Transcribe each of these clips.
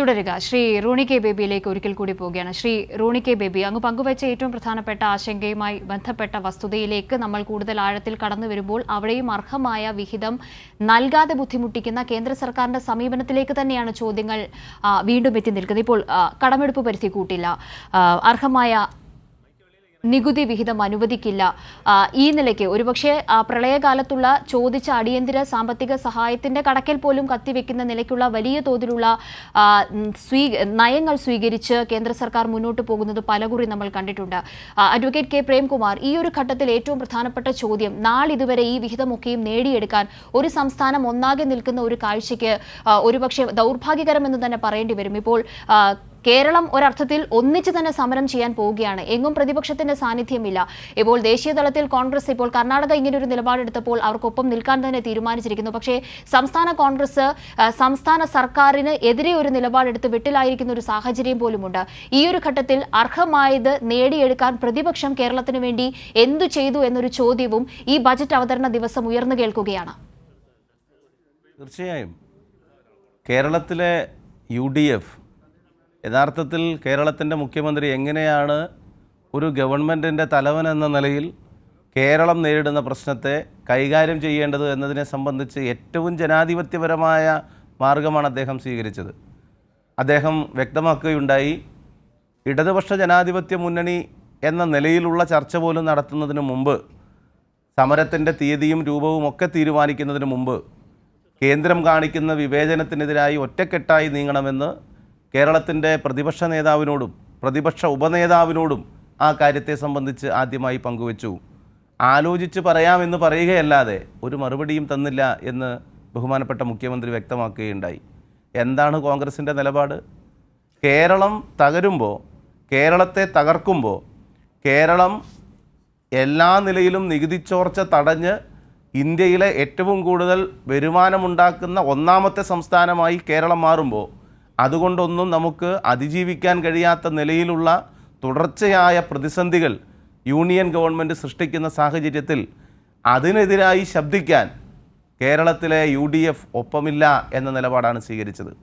തുടരുക. Shri Rooney K ബേബിയിലേക്ക് ഒരിക്കൽ കൂടി പോവുകയാണ്. ശ്രീ റൂണി കെ ബേബി അങ്ങ് പങ്കുവച്ച ഏറ്റവും പ്രധാനപ്പെട്ട ആശങ്കയുമായി ബന്ധപ്പെട്ട വസ്തുതയിലേക്ക് നമ്മൾ കൂടുതൽ ആഴത്തിൽ കടന്നു വരുമ്പോൾ അവിടെയും അർഹമായ വിഹിതം നൽകാതെ ബുദ്ധിമുട്ടിക്കുന്ന കേന്ദ്ര സർക്കാരിന്റെ സമീപനത്തിലേക്ക് തന്നെയാണ് ചോദ്യങ്ങൾ വീണ്ടും എത്തി നിൽക്കുന്നത്. ഇപ്പോൾ കടമെടുപ്പ് പരിധി കൂട്ടില്ല. അർഹമായ നികുതി വിഹിതം അനുവദിക്കില്ല. ഈ നിലയ്ക്ക് ഒരുപക്ഷെ പ്രളയകാലത്തുള്ള ചോദിച്ച അടിയന്തര സാമ്പത്തിക സഹായത്തിന്റെ കടക്കൽ പോലും കത്തിവെക്കുന്ന നിലയ്ക്കുള്ള വലിയ തോതിലുള്ള സ്വീ നയങ്ങൾ സ്വീകരിച്ച് കേന്ദ്ര സർക്കാർ മുന്നോട്ട് പോകുന്നത് പലകുറി നമ്മൾ കണ്ടിട്ടുണ്ട്. Advocate K. പ്രേംകുമാർ ഈ ഒരു ഘട്ടത്തിൽ ഏറ്റവും പ്രധാനപ്പെട്ട ചോദ്യം നാളിതുവരെ ഈ വിഹിതമൊക്കെയും നേടിയെടുക്കാൻ ഒരു സംസ്ഥാനം ഒന്നാകെ നിൽക്കുന്ന ഒരു കാഴ്ചയ്ക്ക് ഒരുപക്ഷെ ദൗർഭാഗ്യകരമെന്ന് തന്നെ പറയേണ്ടി വരും. ഇപ്പോൾ കേരളം ഒരർത്ഥത്തിൽ ഒന്നിച്ചു തന്നെ സമരം ചെയ്യാൻ പോവുകയാണ്. എങ്ങും പ്രതിപക്ഷത്തിന്റെ സാന്നിധ്യമില്ല. ഇപ്പോൾ ദേശീയ തലത്തിൽ കോൺഗ്രസ് ഇപ്പോൾ കർണാടക ഇങ്ങനെ ഒരു നിലപാടെടുത്തപ്പോൾ അവർക്കൊപ്പം നിൽക്കാൻ തന്നെ തീരുമാനിച്ചിരിക്കുന്നു. പക്ഷേ സംസ്ഥാന കോൺഗ്രസ് സംസ്ഥാന സർക്കാരിന് എതിരെ ഒരു നിലപാടെടുത്ത് വിട്ടിലായിരിക്കുന്ന ഒരു സാഹചര്യം പോലുമുണ്ട്. ഈ ഒരു ഘട്ടത്തിൽ അർഹമായത് നേടിയെടുക്കാൻ പ്രതിപക്ഷം കേരളത്തിന് വേണ്ടി എന്തു ചെയ്തു എന്നൊരു ചോദ്യവും ഈ ബജറ്റ് അവതരണ ദിവസം ഉയർന്നു കേൾക്കുകയാണ്. തീർച്ചയായും. കേരളത്തിലെ യു ഡി എഫ് യഥാർത്ഥത്തിൽ കേരളത്തിന്റെ മുഖ്യമന്ത്രി എങ്ങനെയാണ് ഒരു ഗവൺമെന്റിന്റെ തലവൻ എന്ന നിലയിൽ കേരളം നേരിടുന്ന പ്രശ്നത്തെ കൈകാര്യം ചെയ്യേണ്ടത് എന്നതിനെ സംബന്ധിച്ച് ഏറ്റവും ജനാധിപത്യപരമായ മാർഗമാണ് അദ്ദേഹം സ്വീകരിച്ചത്. അദ്ദേഹം വ്യക്തമാക്കുകയുണ്ടായി ഇടതുപക്ഷ ജനാധിപത്യ മുന്നണി എന്ന നിലയിലുള്ള ചർച്ച പോലും നടത്തുന്നതിന് മുമ്പ് സമരത്തിന്റെ തീയതിയും രൂപവും ഒക്കെ തീരുമാനിക്കുന്നതിന് മുമ്പ് കേന്ദ്രം കാണിക്കുന്ന വിവേചനത്തിനെതിരായി ഒറ്റക്കെട്ടായി നീങ്ങണമെന്ന് കേരളത്തിന്റെ പ്രതിപക്ഷ നേതാവിനോടും പ്രതിപക്ഷ ഉപനേതാവിനോടും ആ കാര്യത്തെ സംബന്ധിച്ച് ആദ്യമായി പങ്കുവച്ചു. ആലോചിച്ച് പറയാമെന്ന് പറയുകയല്ലാതെ ഒരു മറുപടിയും തന്നില്ല എന്ന് ബഹുമാനപ്പെട്ട മുഖ്യമന്ത്രി വ്യക്തമാക്കുകയുണ്ടായി. എന്താണ് കോൺഗ്രസിന്റെ നിലപാട്? കേരളം തകരുമ്പോൾ കേരളത്തെ തകർക്കുമ്പോൾ കേരളം എല്ലാ നിലയിലും നികുതി ചോർച്ച തടഞ്ഞ് ഇന്ത്യയിലെ ഏറ്റവും കൂടുതൽ വരുമാനമുണ്ടാക്കുന്ന ഒന്നാമത്തെ സംസ്ഥാനമായി കേരളം മാറുമ്പോൾ അതുകൊണ്ടൊന്നും നമുക്ക് അതിജീവിക്കാൻ കഴിയാത്ത നിലയിലുള്ള തുടർച്ചയായ പ്രതിസന്ധികൾ യൂണിയൻ ഗവൺമെന്റ് സൃഷ്ടിക്കുന്ന സാഹചര്യത്തിൽ അതിനെതിരായി ശബ്ദിക്കാൻ കേരളത്തിലെ യു ഡി എഫ് ഒപ്പമില്ല എന്ന നിലപാടാണ് സ്വീകരിച്ചത്.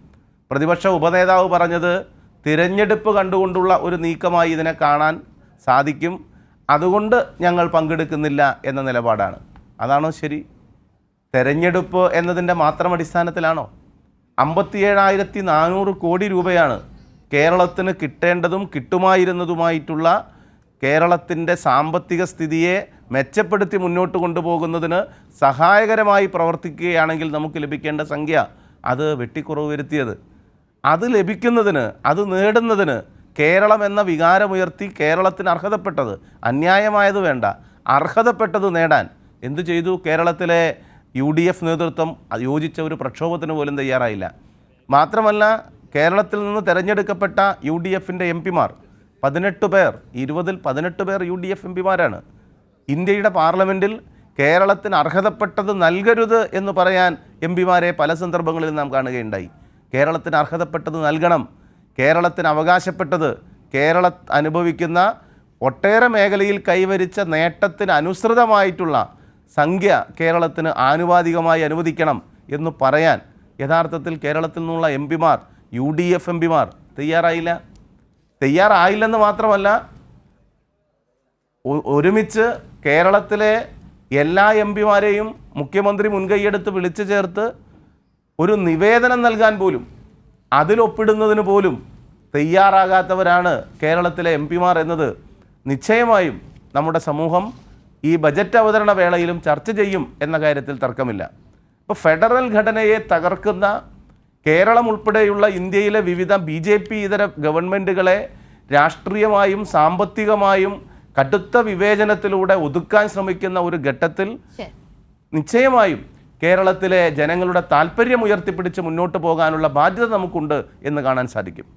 പ്രതിപക്ഷ ഉപനേതാവ് പറഞ്ഞത് തിരഞ്ഞെടുപ്പ് കണ്ടുകൊണ്ടുള്ള ഒരു നീക്കമായി ഇതിനെ കാണാൻ സാധിക്കും. അതുകൊണ്ട് ഞങ്ങൾ പങ്കെടുക്കുന്നില്ല എന്ന നിലപാടാണ്. അതാണോ ശരി? തെരഞ്ഞെടുപ്പ് എന്നതിന്റെ മാത്രം അടിസ്ഥാനത്തിലാണോ? അമ്പത്തിയേഴായിരത്തി നാനൂറ് കോടി രൂപയാണ് കേരളത്തിന് കിട്ടേണ്ടതും കിട്ടുമായിരുന്നതുമായിട്ടുള്ള കേരളത്തിന്റെ സാമ്പത്തിക സ്ഥിതിയെ മെച്ചപ്പെടുത്തി മുന്നോട്ട് കൊണ്ടുപോകുന്നതിന് സഹായകരമായി പ്രവർത്തിക്കുകയാണെങ്കിൽ നമുക്ക് ലഭിക്കേണ്ട സംഖ്യ അത് വെട്ടിക്കുറവ് വരുത്തിയത്. അത് ലഭിക്കുന്നതിന് അത് നേടുന്നതിന് കേരളം എന്ന വികാരമുയർത്തി കേരളത്തിന് അർഹതപ്പെട്ടത് അന്യായമായത് വേണ്ട അർഹതപ്പെട്ടത് നേടാൻ എന്തു ചെയ്തു? കേരളത്തിലെ യു ഡി എഫ് നേതൃത്വം യോജിച്ച ഒരു പ്രക്ഷോഭത്തിന് പോലും തയ്യാറായില്ല. മാത്രമല്ല കേരളത്തിൽ നിന്ന് തിരഞ്ഞെടുക്കപ്പെട്ട യു ഡി എഫിന്റെ എം പിമാർ പതിനെട്ട് പേർ ഇരുപതിൽ പതിനെട്ട് പേർ യു ഡി എഫ് എം പിമാരാണ്. ഇന്ത്യയുടെ പാർലമെന്റിൽ കേരളത്തിന് അർഹതപ്പെട്ടത് നൽകരുത് എന്ന് പറയാൻ എം പിമാരെ പല സന്ദർഭങ്ങളിൽ നാം കാണുകയുണ്ടായി. കേരളത്തിന് അർഹതപ്പെട്ടത് നൽകണം കേരളത്തിന് അവകാശപ്പെട്ടത് കേരള അനുഭവിക്കുന്ന ഒട്ടേറെ മേഖലയിൽ കൈവരിച്ച നേട്ടത്തിന് അനുസൃതമായിട്ടുള്ള സംഖ്യ കേരളത്തിന് ആനുപാതികമായി അനുവദിക്കണം എന്ന് പറയാൻ യഥാർത്ഥത്തിൽ കേരളത്തിൽ നിന്നുള്ള എം പിമാർ യു ഡി എഫ് എം പിമാർ തയ്യാറായില്ല. തയ്യാറായില്ലെന്ന് മാത്രമല്ല ഒരുമിച്ച് കേരളത്തിലെ എല്ലാ എം പിമാരെയും മുഖ്യമന്ത്രി മുൻകൈയെടുത്ത് വിളിച്ചു ചേർത്ത് ഒരു നിവേദനം നൽകാൻ പോലും അതിലൊപ്പിടുന്നതിന് പോലും തയ്യാറാകാത്തവരാണ് കേരളത്തിലെ എം പിമാർ എന്നത് നിശ്ചയമായും നമ്മുടെ സമൂഹം ഈ ബജറ്റ് അവതരണ വേളയിലും ചർച്ച ചെയ്യും എന്ന കാര്യത്തിൽ തർക്കമില്ല. ഇപ്പോൾ ഫെഡറൽ ഘടനയെ തകർക്കുന്ന കേരളം ഉൾപ്പെടെയുള്ള ഇന്ത്യയിലെ വിവിധ ബി ജെ പി ഇതര ഗവൺമെന്റുകളെ രാഷ്ട്രീയമായും സാമ്പത്തികമായും കടുത്ത വിവേചനത്തിലൂടെ ഒതുക്കാൻ ശ്രമിക്കുന്ന ഒരു ഘട്ടത്തിൽ നിശ്ചയമായും കേരളത്തിലെ ജനങ്ങളുടെ താല്പര്യം ഉയർത്തിപ്പിടിച്ച് മുന്നോട്ട് പോകാനുള്ള ബാധ്യത നമുക്കുണ്ട് എന്ന് കാണാൻ സാധിക്കും.